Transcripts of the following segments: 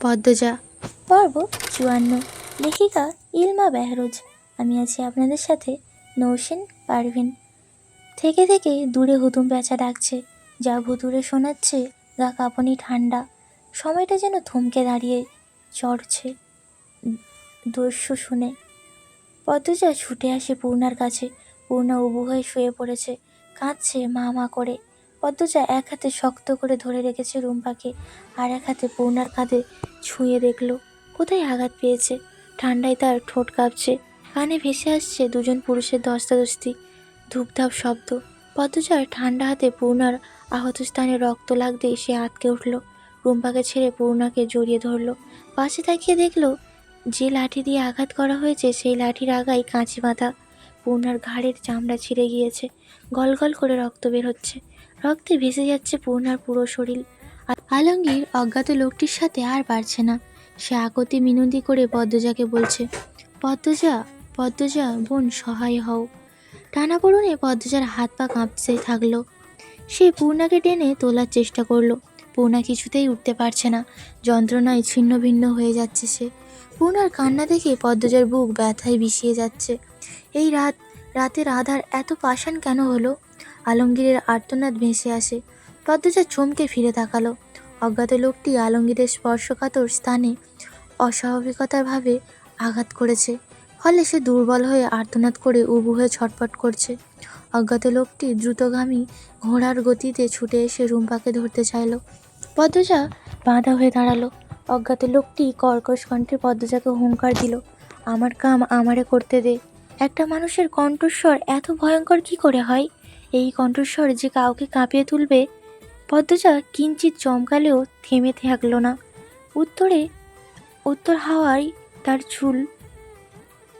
পদ্মজা। পর্ব চুয়ান্ন। লেখিকা ইলমা বেহরোজ। আমি আছি আপনাদের সাথে নৌসেন পারভিন। থেকে থেকে দূরে হুতুম পেঁচা ডাকছে। যা ভুতুরে শোনাচ্ছে গা কাঁপনি ঠান্ডা। সময়টা যেন থমকে দাঁড়িয়ে চড়ছে দস্যু শুনে। পদ্মজা ছুটে আসে পূর্ণার কাছে। পূর্ণা উবু হয়ে শুয়ে পড়েছে। কাঁদছে মা মা করে। পদ্মজা এক হাতে শক্ত করে ধরে রেখেছে রুম্পাকে, আর এক হাতে পূর্ণার কাঁধে ছুঁয়ে দেখল, কোথায় আঘাত পেয়েছে? ঠান্ডায় তার ঠোঁট কাঁপছে, কানে ভেসে আসছে দুজন পুরুষের ধস্তাধস্তি ধূপধাপ শব্দ। পদ্মজার ঠান্ডা হাতে পূর্ণার আহত স্থানে রক্ত লাগতেই সে আটকে উঠল। রুম্পাকে ছেড়ে পূর্ণাকে জড়িয়ে ধরলো। পাশে তাকিয়ে দেখল, যে লাঠি দিয়ে আঘাত করা হয়েছে সেই লাঠির আগায় কাঁচি বাঁধা পূর্ণার ঘাড়ের চামড়া ছিঁড়ে গিয়েছে গল গল করে রক্ত বের হচ্ছে। রক্তে ভেসে যাচ্ছে পূর্ণার পুরো শরীর। আলমগীর অজ্ঞাত লোকটির সাথে আর পারছে না। সে আকতি মিনতি করে পদ্মজাকে বলছে, পদ্মজা পদ্মজা, বোন, সহায় হও। টানা টানাপোড়নে পদ্মজার হাত পা কাঁপতে থাকল। সে পূর্ণাকে টেনে তোলার চেষ্টা করল। পূর্ণা কিছুতেই উঠতে পারছে না। যন্ত্রণায় ছিন্ন ভিন্ন হয়ে যাচ্ছে সে। পূর্ণার কান্না দেখে পদ্মজার বুক ব্যথায় বিষিয়ে যাচ্ছে। এই রাত, রাতের আধার এত পাষাণ কেন হলো? আলমগীরের আর্তনাদ ভেসে আসে। পদ্মজা চমকে ফিরে তাকালো। অজ্ঞাত লোকটি আলমগীরের স্পর্শকাতর স্থানে অস্বাভাবিকতাভাবে আঘাত করেছে, ফলে সে দুর্বল হয়ে আর্তনাদ করে উবু হয়ে ছটপট করছে। অজ্ঞাত লোকটি দ্রুতগামী ঘোড়ার গতিতে ছুটে এসে রুম্পাকে ধরতে চাইল। পদ্মজা বাঁধা হয়ে দাঁড়াল। অজ্ঞাত লোকটি কর্কশ কণ্ঠে পদ্মজাকে হুঙ্কার দিল, আমার কাম আমারে করতে দে। একটা মানুষের কণ্ঠস্বর এত ভয়ঙ্কর কি করে হয়? এই কণ্ঠস্বর যে কাউকে কাঁপিয়ে তুলবে, পদ্মজা কিঞ্চিত চমকালেও থেমে থাকল না। উত্তরে, উত্তর হাওয়ায় তার চুল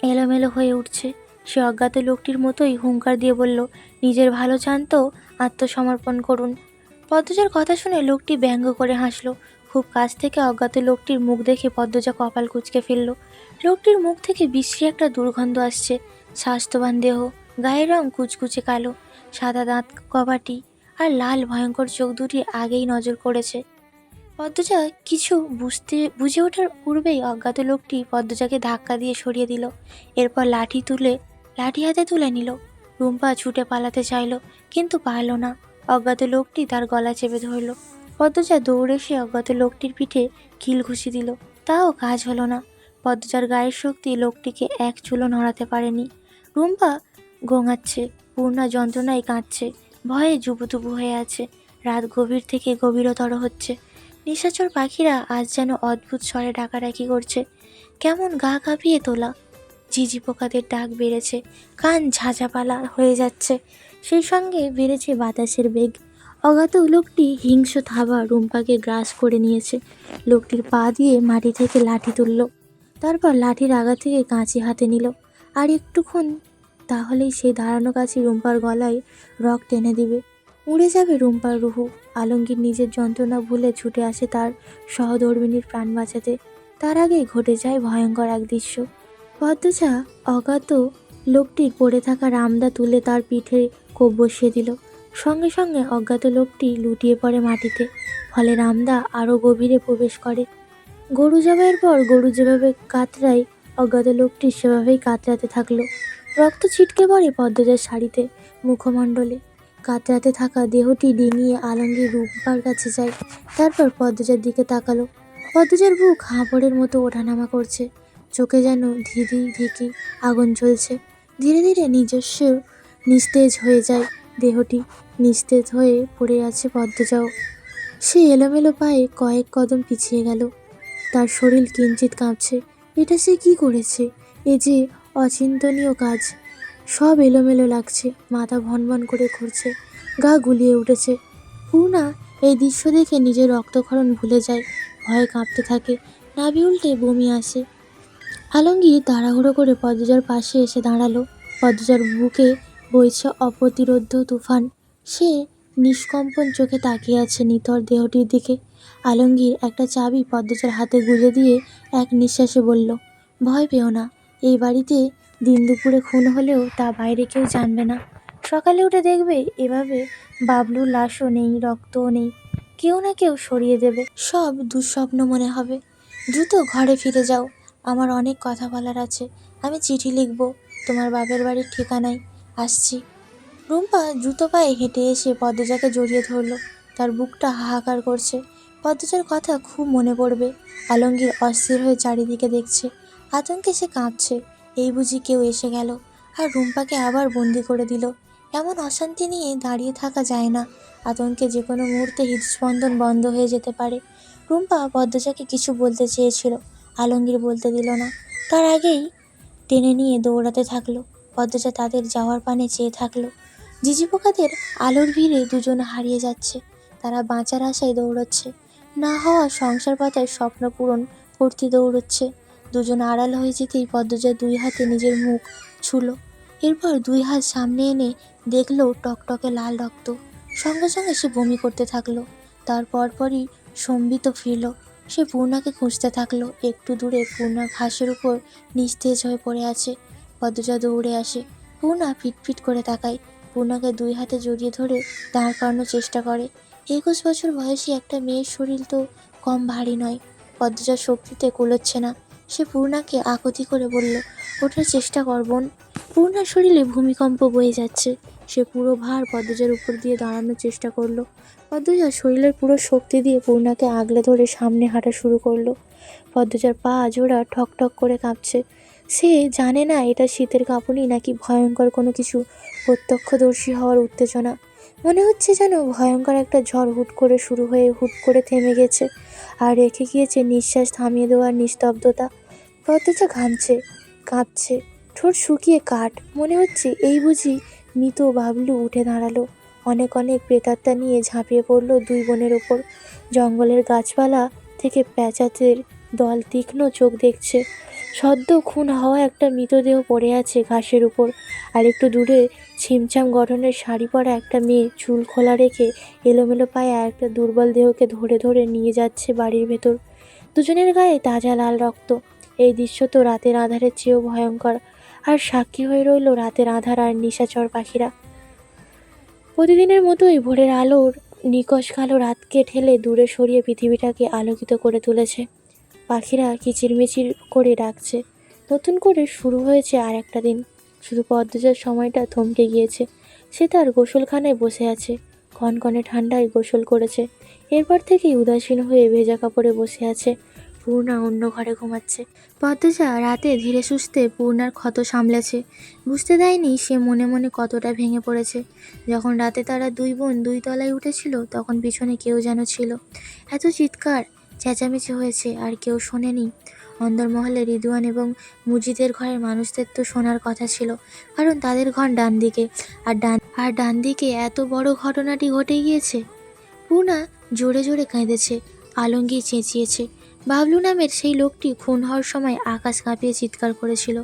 এলোমেলো হয়ে উঠছে। সে অজ্ঞাত লোকটির মতোই হুঙ্কার দিয়ে বলল, নিজের ভালো চান তো আত্মসমর্পণ করুন। পদ্মজার কথা শুনে লোকটি ব্যঙ্গ করে হাসলো। খুব কাছ থেকে অজ্ঞাত লোকটির মুখ দেখে পদ্মজা কপাল কুচকে ফেলল। লোকটির মুখ থেকে বিশ্রী একটা দুর্গন্ধ আসছে। স্বাস্থ্যবান দেহ, গায়ের রং কুচকুচে কালো। সাদা দাঁত কবাটি আর লাল ভয়ঙ্কর চোখ দুটি আগেই নজর করেছে। পদ্মজা কিছু বুঝতে, বুঝে ওঠার পূর্বেই অজ্ঞাত লোকটি পদ্মজাকে ধাক্কা দিয়ে সরিয়ে দিল। এরপর লাঠি তুলে, লাঠি হাতে তুলে নিল। রুম্পা ছুটে পালাতে চাইল, কিন্তু পারল না। অজ্ঞাত লোকটি তার গলা চেপে ধরল। পদ্মজা দৌড়ে সে অজ্ঞাত লোকটির পিঠে কিল ঘুষি দিল। তাও কাজ হলো না। পদ্মজার গায়ের শক্তি লোকটিকে এক চুলো নড়াতে পারেনি। রুম্পা গোঙাচ্ছে। পূর্ণা যন্ত্রণায় কাঁদছে। ভয়ে জুবুতুবু হয়ে আছে। রাত গভীর থেকে গভীরতর হচ্ছে। নিশাচর পাখিরা আজ যেন অদ্ভুত স্বরে ডাকাডাকি করছে। কেমন গা কাঁপিয়ে তোলা। ঝিঝি পোকাদের ডাক বেড়েছে। কান ঝাঁঝাপালা হয়ে যাচ্ছে। সেই সঙ্গে বেড়েছে বাতাসের বেগ। অগাত লোকটি হিংস্র থাবা রুম্পাকে গ্রাস করে নিয়েছে। লোকটির পা দিয়ে মাটি থেকে লাঠি তুলল। তারপর লাঠির আগা থেকে কাঁচি হাতে নিল। আর একটুক্ষণ তাহলেই সেই দাঁড়ানো কাছি রুম্পার গলায় রক টেনে দিবে। উড়ে যাবে রুম্পার রুহু। আলমগীর নিজের যন্ত্রণা ভুলে ছুটে আসে তার সহধর্মিনীর প্রাণ বাঁচাতে। তার আগেই ঘটে যায় ভয়ঙ্কর এক দৃশ্য। পদ্মজা অজ্ঞাত লোকটির পড়ে থাকা রামদা তুলে তার পিঠে কোপ বসিয়ে দিল। সঙ্গে সঙ্গে অজ্ঞাত লোকটি লুটিয়ে পড়ে মাটিতে। ফলে রামদা আরও গভীরে প্রবেশ করে। গরু জবাইয়ের পর গরু যেভাবে কাতরায়, অজ্ঞাত লোকটি সেভাবেই কাতরাতে থাকল। রক্ত ছিটকে পড়ে পদ্মজার শাড়িতে মুখমণ্ডলে। কাতরাতে থাকা দেহটি ডিঙিয়ে আলমগীর রূপার কাছে যায়। তারপর পদ্মজার দিকে তাকালো। পদ্মজার বুক হাঁপড়ের মতো ওঠানামা করছে। চোখে যেন ধিরি ধিকি আগুন জ্বলছে। ধীরে ধীরে নিজস্ব নিস্তেজ হয়ে যায় দেহটি। নিস্তেজ হয়ে পড়ে আছে পদ্মজাও। সে এলোমেলো পায়ে কয়েক কদম পিছিয়ে গেল। তার শরীর কিঞ্চিত কাঁপছে। এটা সে কি করেছে? এ যে অচিন্তনীয় কাজ। সব এলোমেলো লাগছে। মাথা ভনভন করে ঘুরছে, গা গুলিয়ে উঠেছে। পূর্ণা এই দৃশ্য দেখে নিজের রক্তক্ষরণ ভুলে যায়, ভয়ে কাঁপতে থাকে। নাভি উল্টে বমি আসে। আলমগীর তাড়াহুড়ো করে পদ্মজার পাশে এসে দাঁড়াল। পদ্মজার বুকে বইছে অপ্রতিরোধ্য তুফান। সে নিষ্কম্পন চোখে তাকিয়ে আছে নিথর দেহটির দিকে। আলমগীর একটা চাবি পদ্মজার হাতে গুঁজে দিয়ে এক নিঃশ্বাসে বলল, ভয় পেও না, এই বাড়িতে দিন দুপুরে খুন হলেও তা বাইরে কেউ জানবে না। সকালে উঠে দেখবে এভাবে বাবলুর লাশও নেই, রক্তও নেই। কেউ না কেউ সরিয়ে দেবে। সব দুঃস্বপ্ন মনে হবে। দ্রুত ঘরে ফিরে যাও। আমার অনেক কথা বলার আছে। আমি চিঠি লিখব। তোমার বাপের বাড়ির ঠিকানায় আসছি। রুম্পা দ্রুত পায়ে হেঁটে এসে পদ্মজাকে জড়িয়ে ধরল। তার বুকটা হাহাকার করছে। পদ্মজার কথা খুব মনে পড়বে। আলমগীর অস্থির হয়ে চারিদিকে দেখছে। আতঙ্কে সে কাঁপছে। এই বুঝি কেউ এসে গেল আর রুম্পাকে আবার বন্দি করে দিল। এমন অশান্তি নিয়ে দাঁড়িয়ে থাকা যায় না। আতঙ্কে যে কোনো মুহূর্তে হৃদস্পন্দন বন্ধ হয়ে যেতে পারে। রুম্পা পদ্মজাকে কিছু বলতে চেয়েছিল, আলমগীর বলতে দিল না। তার আগেই টেনে নিয়ে দৌড়াতে থাকল। পদ্মজা তাদের যাওয়ার পানে চেয়ে থাকল। ঝিঝি পোকাদের আলোর ভিড়ে দুজন হারিয়ে যাচ্ছে। তারা বাঁচার আশায় দৌড়চ্ছে। না হওয়া সংসার পাতায় স্বপ্ন পূরণ করতে দৌড়চ্ছে। দুজন আড়াল হয়ে যেতেই পদ্মজা দুই হাতে নিজের মুখ ছুলো। এরপর দুই হাত সামনে এনে দেখল টকটকে লাল রক্ত। সঙ্গে সঙ্গে সে বমি করতে থাকল। তারপর পরই সম্বিত ফিরল। সে পূর্ণাকে খুঁজতে থাকল। একটু দূরে পূর্ণা ঘাসের উপর নিস্তেজ হয়ে পড়ে আছে। পদ্মজা দৌড়ে আসে। পূর্ণা ফিটফিট করে তাকায়। পূর্ণাকে দুই হাতে জড়িয়ে ধরে দাঁড় করানোর চেষ্টা করে। একুশ বছর বয়সী একটা মেয়ের শরীর তো কম ভারী নয়। পদ্মজার শক্তিতে কুলোচ্ছে না। সে পূর্ণাকে আকতি করে বলল, ওঠার চেষ্টা কর, বোন। পূর্ণার শরীরে ভূমিকম্প বয়ে যাচ্ছে। সে পুরো ভার পদ্মজার উপর দিয়ে দাঁড়ানোর চেষ্টা করল। পদ্মজার শরীরের পুরো শক্তি দিয়ে পূর্ণাকে আগলে ধরে সামনে হাঁটা শুরু করল। পদ্মজার পা জোড়া ঠক ঠক করে কাঁপছে। সে জানে না এটা শীতের কাঁপুনি নাকি ভয়ঙ্কর কোনো কিছু প্রত্যক্ষদর্শী হওয়ার উত্তেজনা। মনে হচ্ছে যেন ভয়ঙ্কর একটা ঝড় হুট করে শুরু হয়ে হুট করে থেমে গেছে, আর রেখে গিয়েছে নিঃশ্বাস থামিয়ে দেওয়ার নিস্তব্ধতা। পদ্মজা ঘামছে, কাঁপছে, ঠোঁট শুকিয়ে কাঠ। মনে হচ্ছে এই বুঝি মৃত বাবলু উঠে দাঁড়াল। অনেক অনেক প্রেতাত্মা নিয়ে ঝাঁপিয়ে পড়ল দুই বোনের ওপর। জঙ্গলের গাছপালা থেকে প্যাঁচাতের দল তীক্ষ্ণ চোখ দেখছে। সদ্য খুন হওয়া একটা মৃতদেহ পড়ে আছে ঘাসের উপর। আর একটু দূরে ছিমছাম গঠনের শাড়ি পরা একটা মেয়ে চুল খোলা রেখে এলোমেলো পায়ে একটা দুর্বল দেহকে ধরে ধরে নিয়ে যাচ্ছে বাড়ির ভেতর। দুজনের গায়ে তাজা লাল রক্ত। এই দৃশ্য তো রাতের আধারের চেয়েও ভয়ঙ্কর। আর সাক্ষী হয়ে রইল রাতের আধার আর নিশাচর পাখিরা। প্রতিদিনের মতোই ভোরের আলোর নিকশ কালো রাতকে ঠেলে দূরে সরিয়ে পৃথিবীটাকে আলোকিত করে তুলেছে। পাখিরা কিচিরমিচির করে ডাকছে। নতুন করে শুরু হয়েছে আর একটা দিন। শুধু পদ্মজার সময়টা থমকে গিয়েছে। সে তার গোসলখানায় বসে আছে। কনকনে ঠান্ডায় গোসল করেছে। এরপর থেকেই উদাসীন হয়ে ভেজা কাপড়ে বসে আছে। পূর্ণা অন্য ঘরে ঘুমাচ্ছে। পদ্মজা রাতে ধীরে সুস্থে পূর্ণার ক্ষত সামলেছে। বুঝতে দেয়নি সে মনে মনে কতটা ভেঙে পড়েছে। যখন রাতে তারা দুই বোন দুই তলায় উঠেছিল, তখন পিছনে কেউ যেন ছিল। এত চিৎকার চেঁচামেচি হয়েছে আর কেউ শোনেনি। অন্দরমহলে রিদুয়ান এবং মুজিদের ঘরের মানুষদের তো শোনার কথা ছিল, কারণ তাদের ঘর ডান দিকে আর ডান আর ডান দিকে এত বড় ঘটনাটি ঘটে গিয়েছে? পূর্ণা জোরে জোরে কেঁদেছে আলঙ্গি চেঁচিয়েছে। বাবলু নামের সেই লোকটি খুন হওয়ার সময় আকাশ কাঁপিয়ে চিৎকার করেছিল।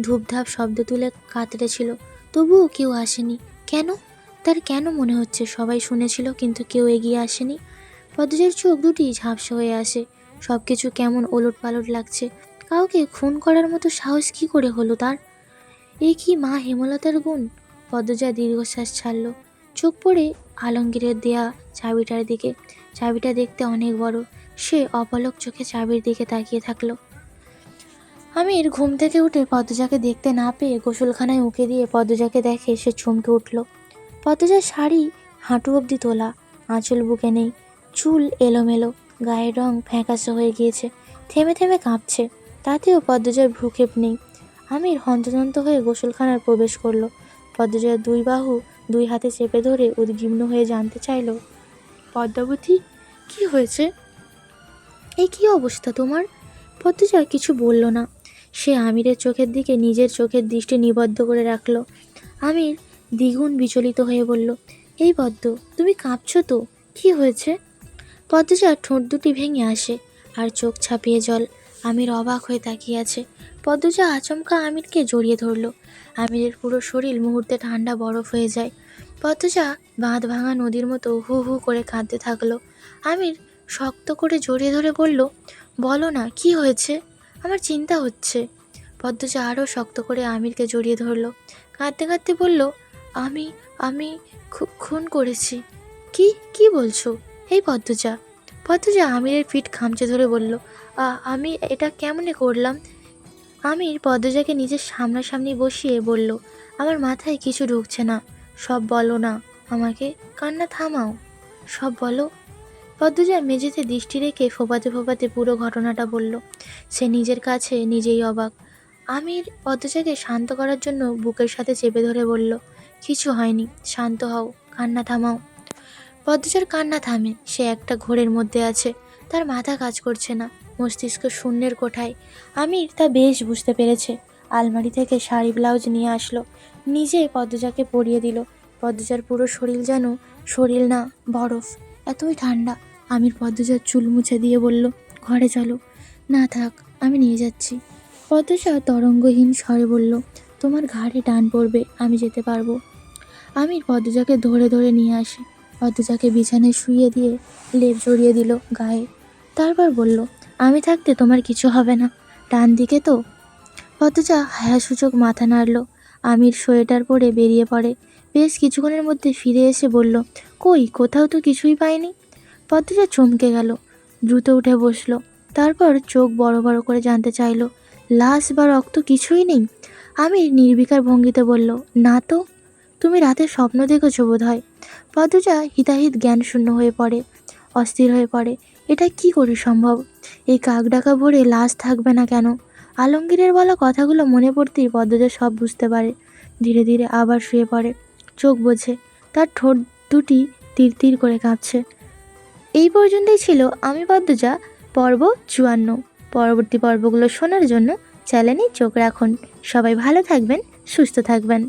ধূপধাপ শব্দ তুলে কাতড়েছিল তবুও কেউ আসেনি। কেন? তার কেন মনে হচ্ছে সবাই শুনেছিল কিন্তু কেউ এগিয়ে আসেনি? পদ্মজার চোখ দুটি ঝাপসা হয়ে আসে। সব কিছু কেমন ওলট পালট লাগছে। কাউকে খুন করার মতো সাহস কী করে হলো তার? এ কি মা হেমলতার গুণ? পদ্মজা দীর্ঘশ্বাস ছাড়ল। চোখ পড়ে আলমগীরের দেয়া চাবিটার দিকে। চাবিটা দেখতে অনেক বড়। সে অপলক চোখে চাবির দিকে তাকিয়ে থাকল। আমির ঘুম থেকে উঠে পদ্মজাকে দেখতে না পেয়ে গোসলখানায় উঁকে দিয়ে পদ্মজাকে দেখে সে চমকে উঠল। পদ্মজার শাড়ি হাঁটু অবধি তোলা, আঁচল বুকে নেই। চুল এলোমেলো, গায়ের রং ফ্যাকাশে হয়ে গিয়েছে, থেমে থেমে কাঁপছে, তাতেও পদ্মজয়ের ভ্রুক্ষেপ নেই। আমির হন্তদন্ত হয়ে গোসলখানার প্রবেশ করল। পদ্মজয়ের দুই বাহু দুই হাতে চেপে ধরে উদ্বিগ্ন হয়ে জানতে চাইল, পদ্মাবতী, কি হয়েছে? এই কি অবস্থা তোমার? পদ্মজা কিছু বলল না। সে আমিরের চোখের দিকে নিজের চোখের দৃষ্টি নিবদ্ধ করে রাখল। আমির দ্বিগুণ বিচলিত হয়ে বলল, এই পদ্ম, তুমি কাঁপছো তো, কি হয়েছে? পদ্মজার ঠোঁট দুটি ভেঙে আসে আর চোখ ছাপিয়ে জল। আমির অবাক হয়ে তাকিয়ে আছে। পদ্মজা আচমকা আমিরকে জড়িয়ে ধরলো। আমিরের পুরো শরীর মুহূর্তে ঠান্ডা বরফ হয়ে যায়। পদ্মজা বাঁধ ভাঙা নদীর মতো হু হু করে কাঁদতে থাকল। আমির শক্ত করে জড়িয়ে ধরে বলল, বলো না, কি হয়েছে? আমার চিন্তা হচ্ছে। পদ্মজা আরও শক্ত করে আমিরকে জড়িয়ে ধরলো। কাঁদতে কাঁদতে বলল, আমি আমি খুন করেছি। কি কি বলছো? এই পদ্মজা পদ্মজা আমিরের পিঠ খামচে ধরে বলল, "আ- আমি এটা কেমনে করলাম? আমির পদ্মজাকে নিজের সামনাসামনি বসিয়ে বলল, আমার মাথায় কিছু ঢুকছে না, সব বলো না, আমাকে কান্না থামাও, সব বলো। পদ্মজা মেঝেতে দৃষ্টি রেখে ফোপাতে ফোপাতে পুরো ঘটনাটা বলল, সে নিজের কাছে নিজেই অবাক। আমির পদ্মজাকে শান্ত করার জন্য বুকের সাথে চেপে ধরে বলল, কিছু হয়নি, শান্ত হও, কান্না থামাও। পদ্মজার কান্না থামে। সে একটা ঘোরের মধ্যে আছে। তার মাথা কাজ করছে না। মস্তিষ্ক শূন্যের কোঠায়। আমির তা বেশ বুঝতে পেরেছে। আলমারি থেকে শাড়ি, ব্লাউজ নিয়ে আসলো। নিজে পদ্মজাকে পরিয়ে দিল। পদ্মজার পুরো শরীর যেন শরীর না, বরফ। এতই ঠান্ডা। আমির পদ্মজার চুল মুছে দিয়ে বলল, ঘরে চলো। না থাক, আমি নিয়ে যাচ্ছি। পদ্মজা তরঙ্গহীন স্বরে বলল, তোমার ঘাড়ে টান পড়বে, আমি যেতে পারব। আমির পদ্মজাকে ধরে ধরে নিয়ে আসে। পদ্মজাকে বিছানায় শুইয়ে দিয়ে লেপ জড়িয়ে দিল গায়ে। তারপর বলল, আমি থাকতে তোমার কিছু হবে না। ডান দিকে তো? পদ্মজা হায়াসূচক মাথা নাড়ল। আমির সোয়েটার পরে বেরিয়ে পড়ে। বেশ কিছুক্ষণের মধ্যে ফিরে এসে বলল, কই, কোথাও তো কিছুই পাইনি? পদ্মজা চমকে গেল, দ্রুত উঠে বসল। তারপর চোখ বড় বড় করে জানতে চাইলো, লাশ বা রক্ত কিছুই নেই? আমি নির্বিকার ভঙ্গিতে বলল, না তো। রাতে স্বপ্ন দেখেছ বোধ হয় পদ্মজা হিতাহিত জ্ঞান শূন্য হয়ে পড়ে, অস্থির হয়ে পড়ে। এটা কি করে সম্ভব? এই কাক ডাকা ভরে লাশ থাকবে না কেন? আলমগীরের বলা কথাগুলো মনে পড়তেই পদ্মজা সব বুঝতে পারে। ধীরে ধীরে আবার শুয়ে পড়ে, চোখ বোঝে। তার ঠোঁট দুটি তীর তীর করে কাঁপছে। এই পর্যন্তই ছিল আমি পদ্মজা পর্ব চুয়ান্ন। পরবর্তী পর্বগুলো শোনার জন্য চ্যানেলে চোখ রাখুন। সবাই ভালো থাকবেন, সুস্থ থাকবেন।